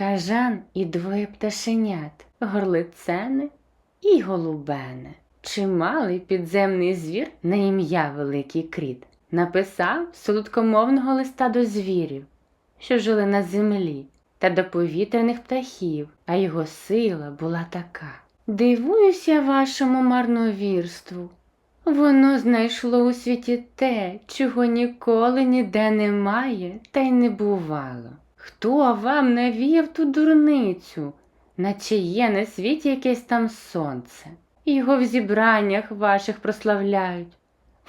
кажан і двоє пташенят, горлицене і голубене. Чималий підземний звір на ім'я Великий Кріт написав солодкомовного листа до звірів, що жили на землі, та до повітряних птахів, а його сила була така. Дивуюся вашому марновірству. Воно знайшло у світі те, чого ніколи ніде немає та й не бувало. Хто вам навіяв ту дурницю, наче є на світі якесь там сонце? Його в зібраннях ваших прославляють.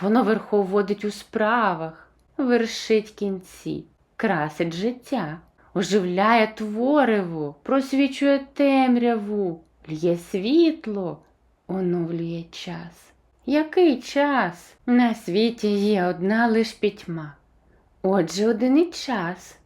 Воно верховодить у справах, вершить кінці, красить життя, оживляє твориво, просвічує темряву, лє світло, оновлює час. Який час? На світі є одна лиш пітьма. Отже, один і час.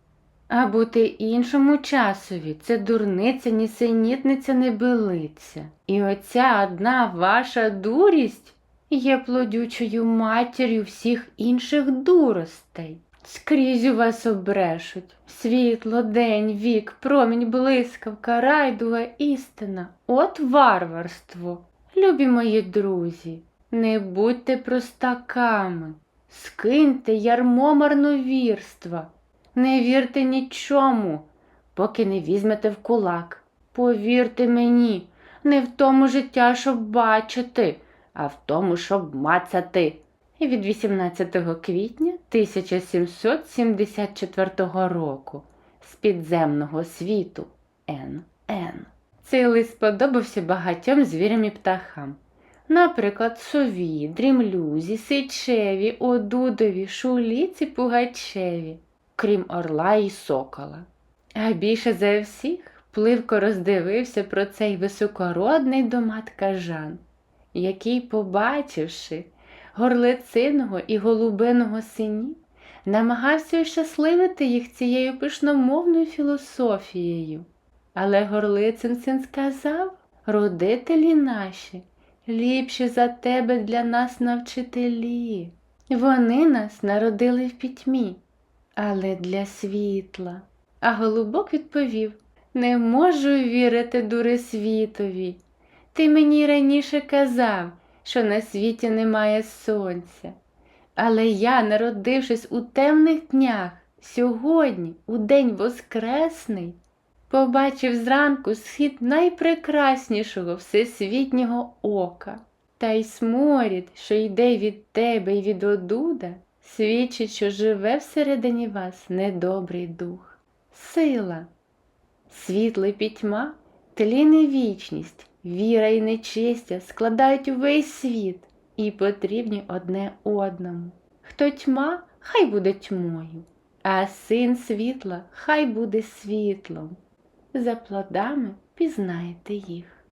А бути іншому часові це дурниця, нісенітниця, небилиця. І оця одна ваша дурість є плодючою матір'ю всіх інших дуростей. Скрізь у вас обрешуть світло, день, вік, промінь, блискавка, райдуга істина. От варварство. Любі мої друзі, не будьте простаками, скиньте ярмо марновірства, не вірте нічому, поки не візьмете в кулак. Повірте мені, не в тому життя, щоб бачити, а в тому, щоб мацати. І від 18 квітня 1774 року з підземного світу Н.Н. Цей лист сподобався багатьом звірям і птахам. Наприклад, сові, дрімлюзі, сичеві, одудові, шуліці, пугачеві, крім орла і сокола. А більше за всіх пливко роздивився про цей високородний домат кажан, який, побачивши горлициного і голубиного синів, намагався ощасливити їх цією пишномовною філософією. Але горлицин син сказав, родителі наші, ліпші за тебе для нас навчителі. Вони нас народили в пітьмі, але для світла. А голубок відповів Не можу вірити, дури світові. Ти мені раніше казав, що на світі немає сонця. Але я, народившись у темних днях, сьогодні, у день Воскресний, побачив зранку схід найпрекраснішого всесвітнього ока, та й сморід, що йде від тебе й від одуда, свідчить, що живе всередині вас недобрий дух, сила, світло й пітьма, тлін і вічність, віра і нечистя складають увесь світ і потрібні одне одному. Хто тьма, хай буде тьмою, а син світла хай буде світлом. За плодами пізнаєте їх.